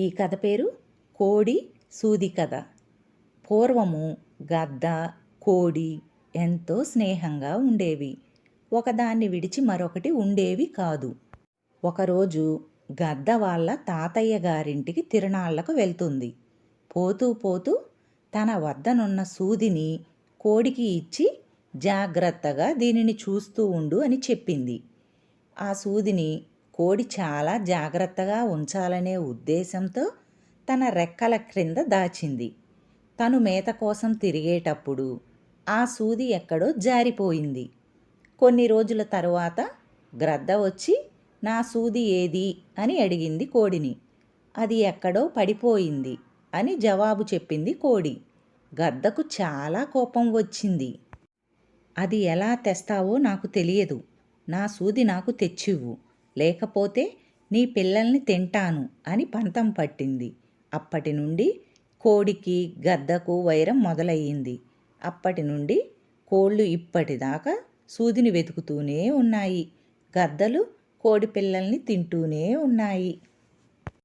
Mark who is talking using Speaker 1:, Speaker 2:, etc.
Speaker 1: ఈ కథ పేరు కోడి సూది కథ. పూర్వము గద్ద కోడి ఎంతో స్నేహంగా ఉండేవి. ఒకదాన్ని విడిచి మరొకటి ఉండేవి కాదు. ఒకరోజు గద్ద వాళ్ళ తాతయ్య గారింటికి తిరణాళ్ళకు వెళ్తుంది. పోతూ పోతూ తన వద్దనున్న సూదిని కోడికి ఇచ్చి జాగ్రత్తగా దీనిని చూస్తూ ఉండు అని చెప్పింది. ఆ సూదిని కోడి చాలా జాగ్రత్తగా ఉంచాలనే ఉద్దేశంతో తన రెక్కల క్రింద దాచింది. తను మేత కోసం తిరిగేటప్పుడు ఆ సూది ఎక్కడో జారిపోయింది. కొన్ని రోజుల తరువాత గ్రద్ద వచ్చి నా సూది ఏది? అని అడిగింది కోడిని. అది ఎక్కడో పడిపోయింది అని జవాబు చెప్పింది కోడి. గద్దకు చాలా కోపం వచ్చింది. అది ఎలా తెస్తావో నాకు తెలియదు. నా సూది నాకు తెచ్చివ్వు. లేకపోతే నీ పిల్లల్ని తింటాను అని పంతం పట్టింది. అప్పటి నుండి కోడికి గద్దకు వైరం మొదలయ్యింది. అప్పటి నుండి కోళ్ళు ఇప్పటిదాకా సూదిని వెతుకుతూనే ఉన్నాయి. గద్దలు కోడి పిల్లల్ని తింటూనే ఉన్నాయి.